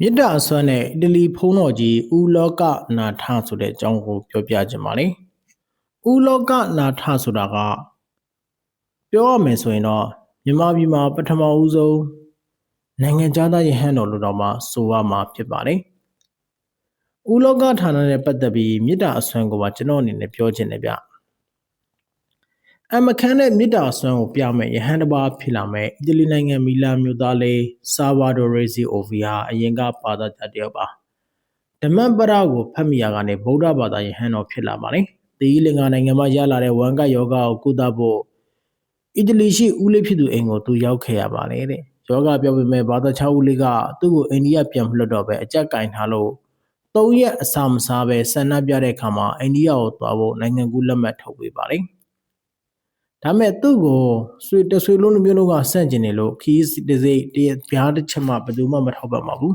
မေတ္တာအစွမ်းနဲ့အီတလီဖုံးတော်ကြီးဦးလောကနာထဆိုတဲ့အကြောင်းကိုပြောပြခြင်းပါလေဦးလောကနာထဆိုတာကပြောရမယ်ဆိုရင်တော့မြန်မာပြည်မှာပထမဦးဆုံးနိုင်ငံခြားသားယဟန်တော်လို့တော့မှဆိုရမှာဖြစ်ပါတယ်ဦးလောကဌာနနဲ့ပတ်သက်ပြီးမေတ္တာအစွမ်းကိုပါကျွန်တော်အနေနဲ့ပြောခြင်းတယ်ဗျ အမခန်းနဲ့မေတ္တာအစွမ်းကိုပြမယ်ယဟန်တစ်ပါးဖြစ်လာမယ်အီတလီနိုင်ငံမီလာမြို့သားလေးဆာဗာဒိုရေစီအိုဗီဟာအရင်ကပါဒတတယောက်ပါဓမ္မပဒကိုဖတ်မိရာကနေဗုဒ္ဓဘာသာယဟန်တော်ဖြစ်လာပါတယ်ဒီလင်္ကာနိုင်ငံမှာရလာတဲ့ဝမ်ကယောဂကိုကုသဖို့အီတလီရှိဦးလေးဖြစ်သူအိမ်ကိုသူရောက်ခဲ့ရပါတယ်တဲ့ယောဂပြောပေမဲ့ဘာသာချဦးလေးကသူ့ကိုအိန္ဒိယပြန်မလွတ်တော့ပဲအကြက်ကင်ထားလို့၃ရက်အစာမစားပဲဆန္ဒပြတဲ့အခါမှာအိန္ဒိယကိုသွားဖို့နိုင်ငံကူးလက်မှတ်ထုတ်ပေးပါတ ယ်ဒါမဲ့သူ့ကိုဆွေတဆွေလုံးတစ်မျိုးလုံးကဆန့်ကျင်နေလို့ခီးတစိတရပြားတစ်ချက်မှဘယ်သူမှမထောက်ပံ့ပါဘူး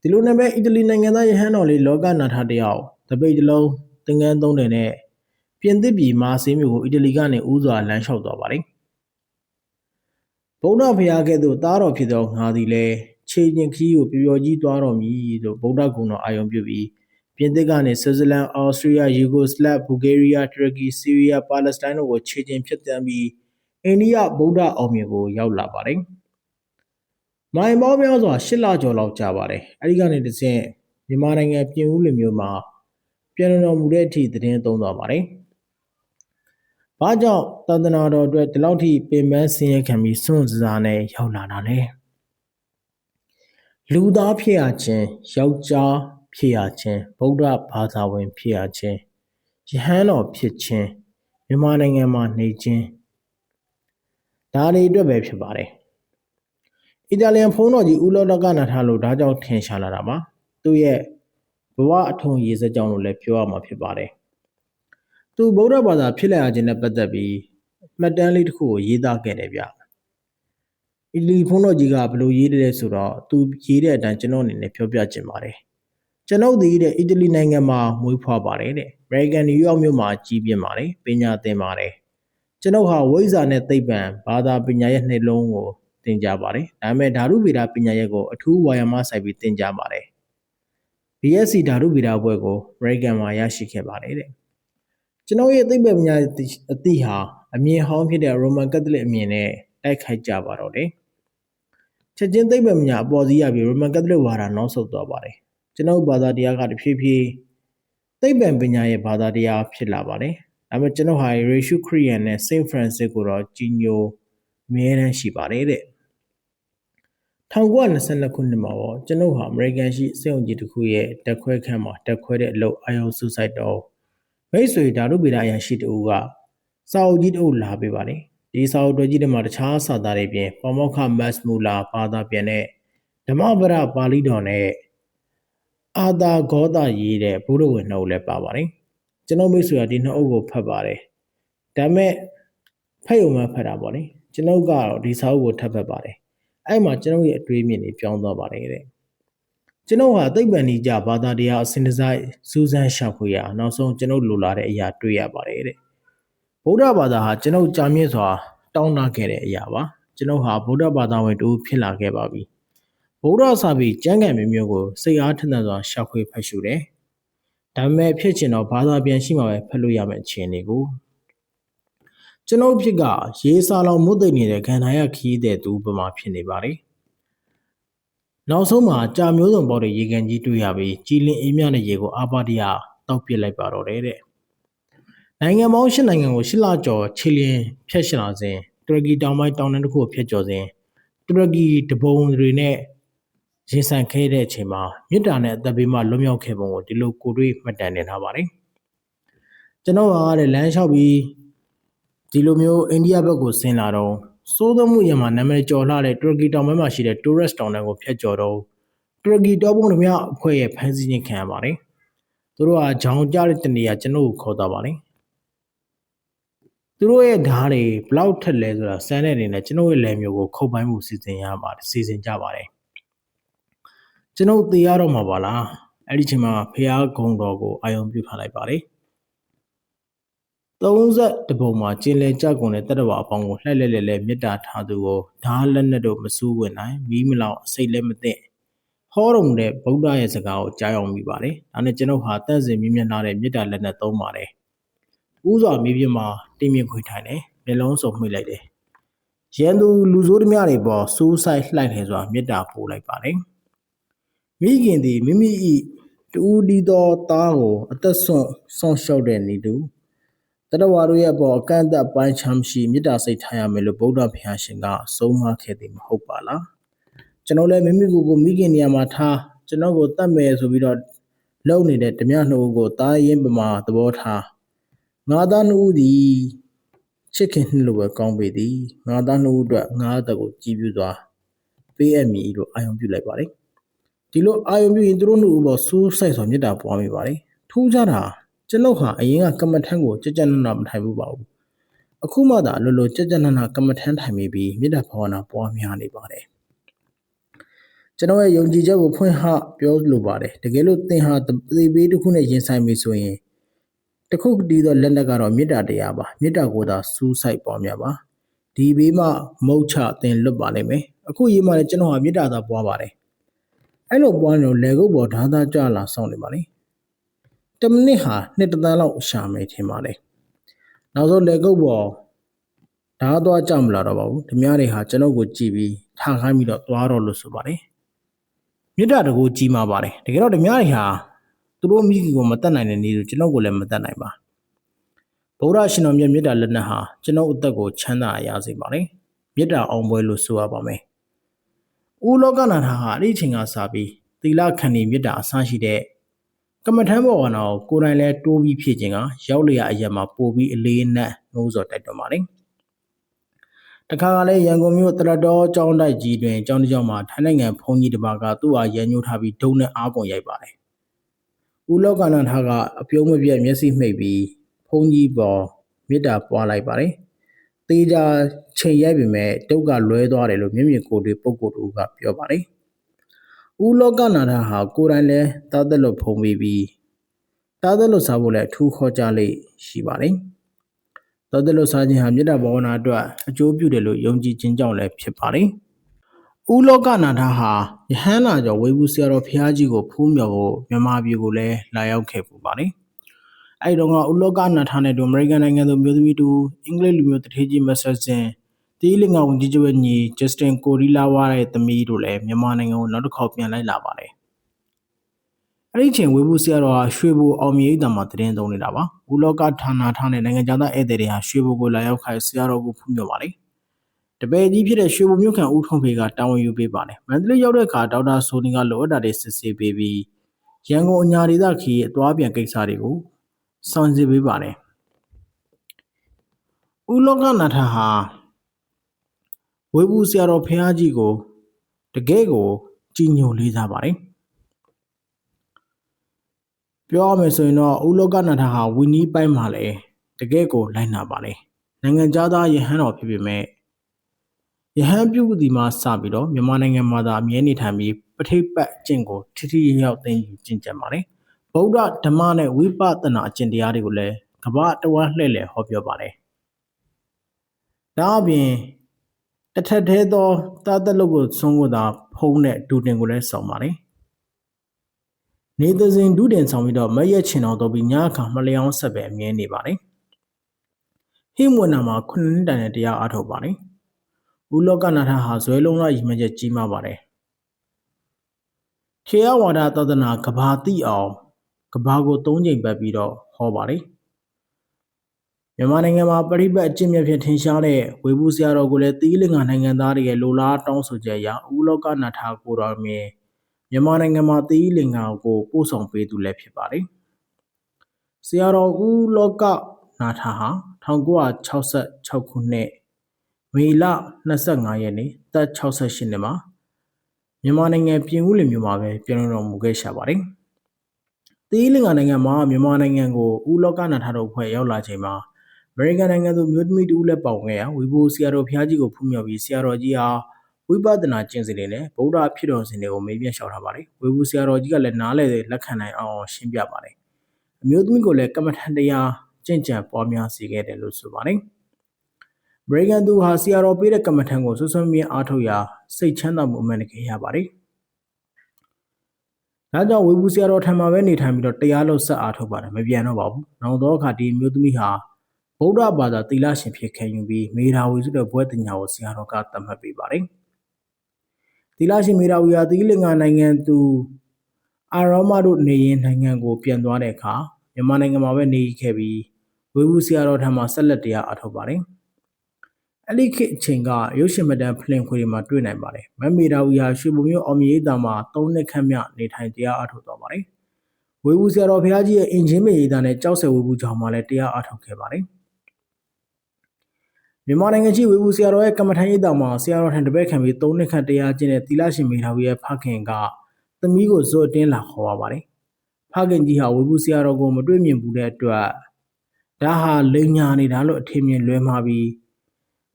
ဒီလိုနဲ့ပဲအီတလီနိုင်ငံသားယဟန်တော်လေးလောကနာထတယောက်တပိတ်တလုံးသင်္ကန်းသုံးတယ်နဲ့ပြင်သစ်ပြည်မာဆေးမြို့ကိုအီတလီကနေဥစွာလမ်းလျှောက်သွားပါတယ်ဗုဒ္ဓဘုရားကဲ့သို့သားတော်ဖြစ်သောငါသည်လည်းခြေကျင်ခီးကိုပျော်ကြီးသွားတော်မူလို့ဗုဒ္ဓဂုဏ်တော်အာယုံပြုပြီး ပြင်သစ်ကနေဆွစ်ဇာလန်အော်စတြေးလျယူဂိုစလဗ်ဘူဂေးရီးယားတူရကီဆီးရီးယားပါလက်စတိုင်းတို့ကိုခြေကျင်ဖြစ်တမ်းပြီးအိန္ဒိယဗုဒ္ဓအောင်မြင်ကိုရောက်လာပါတယ်မိုင်ပေါင်းများစွာရှစ်လကျော်လောက်ကြာပါတယ်အဲဒီကနေတဆင့်မြန်မာနိုင်ငံပြင်ဦးလွင်မြို့မှာပြန်တော်မူတဲ့အထိသတင်းသုံးသွားပါတယ်။ဘာကြောင့်တသနာတော်အတွက်ဒီလောက်ထိပင်ပန်းဆင်းရဲခံပြီးစွန့်စားနဲ့ရောက်လာတာလဲ။လူသားဖြစ်ရခြင်းယောက်ျား ဖြစ်ရခြင်းဗုဒ္ဓဘာသာဝင် ဖြစ်ရခြင်းယဟန်တော်ဖြစ်ခြင်းမြန်မာနိုင်ငံမှာနေခြင်းဒါတွေအတွက်ပဲဖြစ်ပါတယ်။အီတာလီယန်ဖုန်းတော်ကြီးဦးလောတကနာထားလို့ဒါကြောင့်ထင်ရှားလာတာပါ။သူ့ရဲ့ဘဝအထုံရေးစကြောင်းလို့လည်းပြောရမှာဖြစ်ပါတယ်။သူဗုဒ္ဓဘာသာဖြစ်လာခြင်းနဲ့ပတ်သက်ပြီးမှတ်တမ်းလေးတစ်ခုကိုရေးသားခဲ့တယ်ဗျ။အီလီဖုန်းတော်ကြီးကဘယ်လိုရေးတယ်ဆိုတော့သူရေးတဲ့အတိုင်းကျွန်တော်အနေနဲ့ပြောပြချင်ပါတယ်။ ကျွန်ုပ်ဒီတဲ့အီတလီနိုင်ငံမှာမွေးဖွားပါတယ်တဲ့။ American New York မြို့မှာကြီးပြင်းပါတယ်။ပညာသင်ပါတယ်။ကျွန်ုပ်ဟာဝိဇ္ဇာနဲ့သိပ္ပံဘာသာပညာရဲ့နှလုံးကိုသင်ကြားပါတယ်။ဒါပေမဲ့ဓာတုဗေဒပညာရဲ့ကိုအထူးဝါယာမဆိုင်ပြီးသင်ကြားပါတယ် BSc ဓာတုဗေဒဘွဲ့ကို American မှာရရှိခဲ့ပါတယ်တဲ့ကျွန်တော်ရဲ့သိပ္ပံပညာအသိဟာအမြင်ဟောင်းဖြစ်တဲ့ Roman Catholic အမြင်နဲ့တိုက်ခိုက်ကြပါတော့တယ်ချက်ချင်းသိပ္ပံပညာအပေါ်စီးရပြီး Roman Catholic ဝါဒနောက်ဆုတ်သွားပါတယ် ကျွန်တော်ဘာသာတရားကတဖြည်းဖြည်းသိပ္ပံပညာရဲ့ဘာသာတရားဖြစ်လာပါတယ်ဒါပေမဲ့ကျွန်တော်ဟာ Ratio Korean နဲ့ Saint Francis ကိုတော့ကြီးညိုအမြဲတမ်းရှိပါတယ်တဲ့1922ခုနှစ်မှာပေါ့ကျွန်ုပ်ဟာအမေရိကန်ရှိစေုံကြီးတစ်ခုရဲ့တက်ခွဲခန်းမှာတက်ခွဲတဲ့အလုပ်အာယုံစုဆိုင်တော့မိတ်ဆွေဓာတုဗေဒအရာရှိတူကစာအုပ်ကြီးတူလာပေးပါလေဒီစာအုပ်တော်ကြီးတွေမှာတခြားစာသားတွေပြင်ပမောက္ခမတ်မူလာဘာသာပြန်တဲ့ဓမ္မပဒပါဠိတော်နဲ့ အာသာဂောတာရေးတဲ့ဘုရဝင်နှုတ်လည်းပါပါတယ်ကျွန်တော်မိတ်ဆွေကဒီနှစ်အုပ်ကိုဖတ်ပါတယ်ဒါပေမဲ့ဖတ်ရုံမှဖတ်တာပေါ့လေကျွန်ုပ်ကတော့ဒီစာအုပ်ကိုထပ်ဖတ်ပါတယ်အဲ့မှာကျွန်တော်ရဲ့အတွေးမြင်တွေပြောင်းသွားပါတယ်တဲ့ကျွန်တော်ဟာသိပ္ပံဤကြဘာသာတရားအစဉ်တစိုက်စူးစမ်းရှာဖွေရနောက်ဆုံးကျွန်တော်လိုလာတဲ့အရာတွေ့ရပါတယ်တဲ့ဗုဒ္ဓဘာသာဟာကျွန်တော်ကြာမြင့်စွာတောင်းတခဲ့တဲ့အရာပါကျွန်တော်ဟာဗုဒ္ဓဘာသာဝင်တူဖြစ်လာခဲ့ပါပြီ ဗုဒ္ဓစာပေကျမ်းဂန်မျိုးမျိုးကိုစိတ်အားထက်သန်စွာရှာဖွေဖတ်ရှုတယ်ဒါပေမဲ့ဖြစ်ချင်တော့ဘာသာပြန်ရှိမှပဲဖတ်လို့ရမယ့်အခြေအနေကိုကျွန်ုပ်ဖြစ်ကရေးစာလောင်မွတ်သိနေတဲ့ခန္ဓာရခီးတဲ့သူပမာဖြစ်နေပါလေနောက်ဆုံးမှာကြာမျိုးစုံပေါက်တဲ့ရေကန်ကြီးတွေ့ရပြီးကြည်လင်အေးမြတဲ့ရေကိုအာပါတရတောက်ပစ်လိုက်ပါတော့တယ်တဲ့နိုင်ငံပေါင်း၈နိုင်ငံကိုရှစ်လကျော်ခြေလျင်ဖျက်ရှင်လာစဉ်တူရကီတောင်ပိုင်းတောင်တန်းတစ်ခုကိုဖျက်ကျော်စဉ်တူရကီတပုံတွေနဲ့ ရင်ဆိုင်ခဲ့တဲ့အချိန်မှာမြစ်တာနဲ့အသက်ဘေးမှလွတ်မြောက်ခဲ့ပုံကိုဒီလိုကိုတွေးမှတ်တမ်းတင်ထားပါတယ်ကျွန်တော်ကလည်းလမ်းလျှောက်ပြီးဒီလိုမျိုးအိန္ဒိယဘက်ကိုဆင်းလာတော့စိုးသွမှုရမှာနာမည်ကျော်လှတဲ့တူရကီတောင်ပိုင်းမှာရှိတဲ့ tourist တောင်တန်းကိုဖျက်ကျော်တော့တူရကီတောပုံဓမြအဖွဲ့ရဲ့ဖမ်းဆီးခြင်းခံရပါတယ်။သူတို့ကဂျောင်ကြတဲ့တနေရာကျွန်တော်ကိုခေါ်သွားပါတယ်။သူတို့ရဲ့ဓားတွေဘလောက်ထက်လဲဆိုတာစမ်းတဲ့အနေနဲ့ကျွန်တော်ရဲ့လယ်မျိုးကိုခုတ်ပိုင်းမှုစီစဉ်ရပါတယ်စီစဉ်ကြပါတယ်။ ကျွန်တော်သေရတော့မှာပါလား။အဲ့ဒီချိန်မှာဖះဂုံတော်ကိုအာယုံပြုထားလိုက်ပါတယ်30တပုံမှာကျင်လည်ကြကုန်တဲ့တတဝအပေါင်းကိုလှက်လက်လက်လက်မြစ်တာထားသူကိုဓားလက်နဲ့တော့မစူးဝင်နိုင်မီးမလောင်အစိတ်လည်းမသိဟောတော်မူတဲ့ဗုဒ္ဓရဲ့စကားကိုကြားရောက်မိပါတယ်ဒါနဲ့ကျွန်ုပ်ဟာတန့်စင်မြင့်မြတ်လာတဲ့မေတ္တာလက်နဲ့သုံးပါတယ်ဥစွာမြေပြင်မှာတင်းမြင့်ခွေထိုင်တယ်မျက်လုံးစုံမှိတ်လိုက်တယ်ရန်သူလူဆိုးသမားတွေပေါ်စူးဆိုင်လှိုက်တယ်ဆိုတာမေတ္တာပို့လိုက်ပါတယ် မိခင်သည်မိမိ၏တူဒီသောသားကိုအသက်ဆုံးဆုံးရှုံးတဲ့နေသူတတဝါတို့ရဲ့ပေါ်အကန့်အသတ်ပိုင်းခြားမရှိမေတ္တာစိတ်ထားရမယ်လို့ဗုဒ္ဓဘုရားရှင်ကဆုံးမခဲ့သည်မဟုတ်ပါလားကျွန်တော်လည်းမိမိကိုယ်ကိုမိခင်နေရာမှာထားကျွန်တော်ကိုတတ်မယ်ဆိုပြီးတော့လုံနေတဲ့ဓမြနှုတ်ကိုတားရင်ပမာသဘောထားငါသားနှုတ်သည်ချစ်ခင်နှလို့ပဲကောင်းပေသည်ငါသားနှုတ်အတွက်ငါအသက်ကိုကြည်ပြူစွာပေးအပ်မည်လို့အာယုံပြုလိုက်ပါတယ် ဒီလိုအာယုံပြုရင်သူတို့နှုတ်ဘောစူးစိုက်စွာမေတ္တာပွားမိပါတယ်ထူးခြားတာကျွန်ုပ်ဟာအရင်ကကမ္မထံကိုကြကြနနာမထိုင်ဘူးပါဘူးအခုမှသာလောလောကြကြနနာကမ္မထံထိုင်မိပြီးမေတ္တာဘာဝနာပွားများနေပါတယ်ကျွန်တော်ရဲ့ယုံကြည်ချက်ကိုဖွင့်ဟပြောလိုပါတယ်တကယ်လို့သင်ဟာသေပေးတစ်ခုနဲ့ရင်ဆိုင်ပြီဆိုရင်တခုတည်းသောလက်နက်ကတော့မေတ္တာတရားပါမေတ္တာကိုသာစူးစိုက်ပွားများပါဒီဘေးမှမုတ်ချသင်လွတ်ပါလိမ့်မယ်အခုရေးမှလည်းကျွန်တော်ဟာမေတ္တာသာပွားပါတယ် အဲ့လိုပွားနေတော့လေကုတ်ပေါ်ဓာသားကြလာဆောင်နေပါလေတမိနစ်ဟာနှစ်တန်းလောက်ရှာမယ်ထင်ပါလေနောက်ဆုံးလေကုတ်ပေါ်ဓာသွားကြမလာတော့ပါဘူးဓမြတွေဟာကျွန်တော်ကိုကြည့်ပြီးထားခိုင်းပြီးတော့သွားတော့လို့ဆိုပါတယ်မြစ်တာတကူကြီးมาပါတယ်တကယ်တော့ဓမြတွေဟာသူတို့မိကြီးကိုမတတ်နိုင်တဲ့နေသူကျွန်တော်ကိုလည်းမတတ်နိုင်ပါဗုဒ္ဓရှင်တော်မြတ်မြတ်တာလက်နက်ဟာကျွန်တော်အသက်ကိုချမ်းသာရစေပါတယ်မြတ်တာအောင်ပွဲလို့ဆိုရပါမယ် ဦးလောကနာထာဟာအဲ့ဒီအချိန်ကစပြီးသီလခဏီမြတ်တာအစရှိတဲ့ကမ္မထမ်းဘောကနာကိုကိုယ်တိုင်လဲတိုးပြီးဖြစ်ခြင်းကရောက်လျက်အရက်မှာပို့ပြီးအလေးနက်နှိုးစော်တိုက်တော်ပါတယ်တခါကလည်းရန်ကုန်မြို့တရတော်ကျောင်းတိုက်ကြီးတွင်ကျောင်းတစ်ကျောင်းမှာထိုင်းနိုင်ငံဘုံကြီးတစ်ပါးကသူ့အားရန်ညှိုးထားပြီးဒုံနဲ့အားကုန်ရိုက်ပါတယ်ဦးလောကနာထာကအပြုံးမပြတ်မျက်စိမှိတ်ပြီးဘုံကြီးပေါ်မေတ္တာပွားလိုက်ပါတယ်။ တေးကြချိန်ရိုက်ပေမဲ့တုတ်ကလွဲသွားတယ်လို့မျက်မြင်ကိုယ်တွေ့ပုံကိုယ်တူကပြောပါတယ်။ဦးလောကနာထာဟာကိုယ်တိုင်လဲတားသက်လို့ဖုံပြီးပြီးတားသက်လို့စားဖို့လည်းအထူးခေါ်ကြလိမ့်ရှိပါတယ်။တားသက်လို့စားခြင်းဟာမေတ္တာဘာဝနာအတွက်အကျိုးပြုတယ်လို့ယုံကြည်ခြင်းကြောင့်လည်းဖြစ်ပါတယ်။ဦးလောကနာထဟာယဟန္တာကျော်ဝေဘူးဆရာတော်ဘုရားကြီးကိုဖူးမြော်ဖို့မြန်မာပြည်ကိုလည်းလာရောက်ခဲ့ပူပါတယ်။ အဲဒီတော့ကဦးလောကနာထနဲ့တူအမေရိကန်နိုင်ငံသူမျိုးသမီးတူအင်္ဂလိပ်လူမျိုးတထေးကြီးမဆတ်စင်တီးလင်္ကာဝန်ကြီးချုပ်ရဲ့ညီဂျစတင်ကိုရီလာဝါရဲ့သမီးတို့လည်းမြန်မာနိုင်ငံကိုနောက်တစ်ခေါက်ပြန်လိုက်လာပါတယ်။အဲ့ဒီချိန်ဝေဘူးဆရာတော်ဟာရွှေဘူအောင်မြေတံမှာတည်င်းသုံးနေတာပါ။ဦးလောကဌာနထားတဲ့နိုင်ငံသားဧည့်သည်တွေဟာရွှေဘူကိုလာရောက်ခိုင်းဆရာတော်ကိုဖူးမြော်ပါတယ်။တပည့်ကြီးဖြစ်တဲ့ရွှေဘုံမြို့ခံဦးထုံးဖေကတာဝန်ယူပေးပါတယ်မန္တလေးရောက်တဲ့အခါဒေါက်တာဆိုနီကလိုအပ်တာတွေစစ်ဆေးပေးပြီးရန်ကုန်အညာဒေသခီးရဲ့အသွားပြန်ကိစ္စတွေကို ဆောင်စစ်ပေးပါတယ်ဦးလောကနာထဟာဝေဘူးဆရာတော်ဖះကြီးကိုတကယ်ကိုကြည်ညိုလေးစားပါတယ်ပြောရမယ်ဆိုရင်တော့ဦးလောကနာထဟာဝီနီးပိုင်းမှာလည်းတကယ်ကိုလိုက်နာပါလေနိုင်ငံသားယဟန်တော်ဖြစ်ပေမဲ့ယဟန်ပြုသည်မှစပြီးတော့မြန်မာနိုင်ငံမှာသာအမြဲနေထိုင်ပြီးပဋိပတ်အကျင့်ကိုထိထိရောက်သိယူကျင့်ကြံပါတယ် ဗုဒ္ဓဓမ္မနဲ့ဝိပဿနာအကျင့်တရားတွေကိုလည်းကမ္ဘာတဝန်းလှည့်လည်ဟောပြောပါတယ်ဒါအပြင်တစ်ထက်သေးသောတာသက်လုတ်ကိုဆုံးကိုသာဖုံးတဲ့ဒူတင်ကိုလည်းဆောင်ပါတယ်နေသစဉ်ဒုတင်ဆောင်ပြီးတော့မရက်ချင်တော်တော့ပြီးညအခါမလျောင်းဆက်ပဲအမြဲနေပါတယ်ဟိမွေနာမှာခုနှစ်တိုင်တဲ့တရားအားထုတ်ပါတယ်ဦးလောကနာထဟာဇွဲလုံးသားရည်မှန်းချက်ကြီးမားပါတယ်ခေယဝါဒသဒ္ဒနာကဘာတိအောင် ကဘာကို၃ချိန်ပတ်ပြီးတော့ဟောပါတယ်မြန်မာနိုင်ငံမှာပရိပတ်အကျင့်မြတ်ဖြင့်ထင်ရှားတဲ့ဝေဘူးဆရာတော်ကိုလည်းသီးလင်္ကာနိုင်ငံသားတွေရဲ့လိုလားတောင်းဆိုချက်အရဦးလောကနာထကိုတော်မြင်မြန်မာနိုင်ငံမှာသီးလင်္ကာကိုပို့ဆောင်ပေးသူလည်းဖြစ်ပါတယ်ဆရာတော်ဦးလောကနာထဟာ1966ခုနှစ်မေလ25ရက်နေ့သက်68နှစ်မှာမြန်မာနိုင်ငံပြင်ဦးလွင်မြို့မှာပဲပြည်လွန်တော်မူခဲ့ရှာပါတယ်။ သီးလင်္ကာနိုင်ငံမှာမြန်မာနိုင်ငံကိုဦးလောကနာထတော်ဖွဲ့ရောက်လာချိန်မှာအမေရိကန်နိုင်ငံသူမြို့သမီးတူလည်းပေါင်ခဲ့ရဝီဘိုဆရာတော်ဘုရားကြီးကိုဖူးမြော်ပြီးဆရာတော်ကြီးဟာဝိပဿနာကျင့်စဉ်တွေနဲ့ဗုဒ္ဓဖြစ်တော်စဉ်တွေကိုမေးမြန်းလျှောက်ထားပါတယ်။ဝီဘိုဆရာတော်ကြီးကလည်းနားလည်လက်ခံနိုင်အောင်ရှင်းပြပါတယ်။အမျိုးသမီးကိုလည်းကမ္မထန်တရားကျင့်ကြံပွားများစေခဲ့တယ်လို့ဆိုပါတယ်။အမေရိကန်သူဟာဆီယာတော်ပေးတဲ့ကမ္မထံကိုဆွဆွမြင်းအားထုတ်ရာစိတ်ချမ်းသာမှုအမှန်တကယ်ရပါတယ် ဒါကြောင့်ဝေဘူးဆရာတော်ထံမှာပဲနေထိုင်ပြီးတော့တရားလို့ဆက်အားထုတ်ပါတယ်မပြန်တော့ပါဘူး။နောက်တော့အခါဒီမျိုးသမီးဟာဗုဒ္ဓဘာသာသီလရှင်ဖြစ်ခဲ့ယူပြီးမေရာဝီဆိုတဲ့ဘွဲ့တင်ညာကိုဆရာတော်ကသတ်မှတ်ပေးပါတယ်။သီလရှင်မေရာဝီဟာသီလင်္ကာနိုင်ငံသူအာရောမတို့နေရင်နိုင်ငံကိုပြန်သွားတဲ့အခါမြန်မာနိုင်ငံမှာပဲနေခဲ့ပြီးဝေဘူးဆရာတော်ထံမှာဆက်လက်တရားအားထုတ်ပါတယ်။ အဲ့ဒီခေတ်အချိန်ကရုပ်ရှင်မတန်ဖလင်ခွေတွေမှာတွေ့နိုင်ပါတယ်။မမေရာဝီဟာရွှေဘုံမြို့အောင်မြေးတာမှာ၃နှစ်ခန့်မြနေထိုင်တရားအားထုတ်သွားပါတယ်။ဝေဘူးဆရာတော်ဘုရားကြီးရဲ့အင်ဂျင်မေရီတာနဲ့ကြောက်ဆယ်ဝေဘူးကြောင့်မှလည်းတရားအားထုတ်ခဲ့ပါတယ်။မြန်မာနိုင်ငံရှိဝေဘူးဆရာတော်ရဲ့ကမ္မထန်ရေးတာမှာဆရာတော်ထံတပည့်ခံပြီး၃နှစ်ခန့်တရားကျင့်တဲ့သီလရှင်မေရာဝီရဲ့ဖခင်ကသမီးကိုဇွတ်အတင်းလာခေါ်ပါပါတယ်။ဖခင်ကြီးဟာဝေဘူးဆရာတော်ကိုမတွေ့မြင်ဘူးတဲ့အတွက်ဒါဟာလိန်ညာနေတာလို့အထင်မြင်လွဲမှားပြီး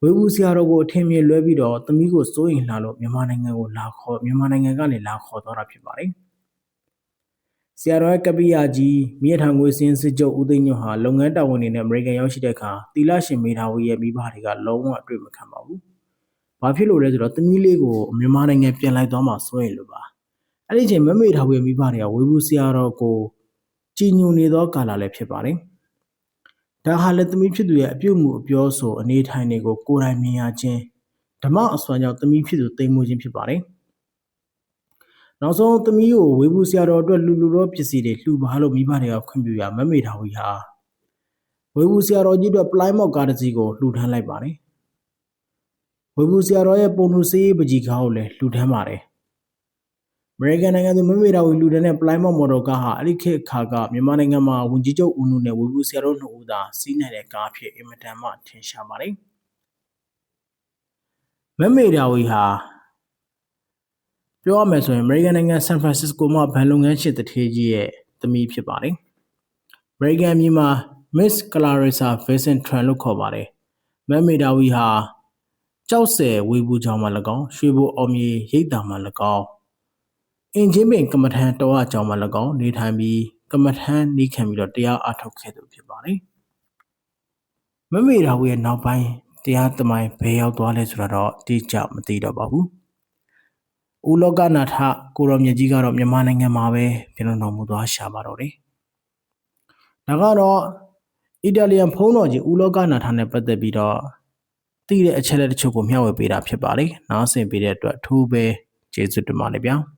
ဝေဘူးဆရာတော်ကိုအထင်မြင်လွဲပြီးတော့သမီးကိုစိုးရင်လာလို့မြန်မာနိုင်ငံကိုလာခေါ်မြန်မာနိုင်ငံကနေလာခေါ်သွားတာဖြစ်ပါတယ်။ဆရာတော်ရဲ့ကပိယာကြီးမြေထောင်ငွေစင်းစစ်ချုပ်ဦးသိန်းညွန့်ဟာလုပ်ငန်းတာဝန်တွေနဲ့အမေရိကန်ရောက်ရှိတဲ့အခါတီလာရှင်မေဓာဝီရဲ့မိဘတွေကလုံးဝအတွေ့မခံပါဘူး။ဘာဖြစ်လို့လဲဆိုတော့သမီးလေးကိုမြန်မာနိုင်ငံပြန်လိုက်သွားမှစိုးရင်လို့ပါ။အဲ့ဒီချိန်မမေဓာဝီရဲ့မိဘတွေကဝေဘူးဆရာတော်ကိုကြည်ညိုနေသောကာလလည်းဖြစ်ပါတယ်။ ဒါဟာလည်းသမီးဖြစ်သူရဲ့အပြုတ်မှုအပြောဆိုအနေထိုင်တွေကိုကိုယ်တိုင်မြင်ရခြင်းဓမ္မအစွမ်းကြောင့်သမီးဖြစ်သူတိမ်မွေးခြင်းဖြစ်ပါတယ်။နောက်ဆုံးသမီးကိုဝေဘူးဆရာတော်အတွက်လူလူတော့ပစ္စည်းတွေလှူပါလို့မိဘတွေကခွင့်ပြုရမမေထာဝီဟာဝေဘူးဆရာတော်ကြီးအတွက်ပလိုင်းမော့ကားတစ်စီးကိုလှူဒန်းလိုက်ပါတယ်။ဝေဘူးဆရာတော်ရဲ့ပုံလူစေးပကြီးကားကိုလည်းလှူဒန်းပါတယ်။ အမေရိကန်နိုင်ငံသူမမေထာဝီလူဒန်းတဲ့ပလိုင်းမော့မော်တော်ကားဟာအဲ့ဒီခေတ်ခါကမြန်မာနိုင်ငံမှာဝန်ကြီးချုပ်ဦးနုနဲ့ဝေဘူးဆရာတော်နှစ်ဦးသာစီးနိုင်တဲ့ကားဖြစ်အင်မတန်မှထင်ရှားပါတယ်။မမေထာဝီဟာပြောရမယ်ဆိုရင် American နိုင်ငံဆန်ဖရန်စစ္စကိုမှာဘဏ်လုပ်ငန်းရှင်တထေးကြီးရဲ့သမီးဖြစ်ပါတယ်။ American ပြည်မှာ Miss Clarissa Vincent Tran လို့ခေါ်ပါတယ်။မမ်မေဒါဝီဟာကြောက်ဆယ်ဝေဘူးချောင်းမှာ၎င်းရွှေဘိုအောင်မြေရိတ်တာမှာ၎င်း အင်ဂျင်ပင်ကမ္မထန်တောအကြောင်းမှာ၎င်းနေထိုင်ပြီးကမ္မထန်နေခံပြီးတော့တရားအထုတ်ခဲ့သူဖြစ်ပါတယ်။မမေဒါဝီရဲ့နောက်ပိုင်းတရားသမိုင်းဘယ်ရောက်သွားလဲဆိုတာတော့တိကျမသိတော့ပါဘူး။ဦးလောကနာထကိုရောမြကြီးကတော့မြန်မာနိုင်ငံမှာပဲပြည်တော်တော်မူသွားရှာပါတော့တယ်။ဒါကတော့အီတလီယန်ဖုံးတော်ကြီးဦးလောကနာထနဲ့ပတ်သက်ပြီးတော့သိတဲ့အချက်လက်တချို့ကိုမျှဝေပေးတာဖြစ်ပါလေ။နားဆင်ပေးတဲ့အတွက်အထူးပဲကျေးဇူးတင်ပါတယ်ဗျာ။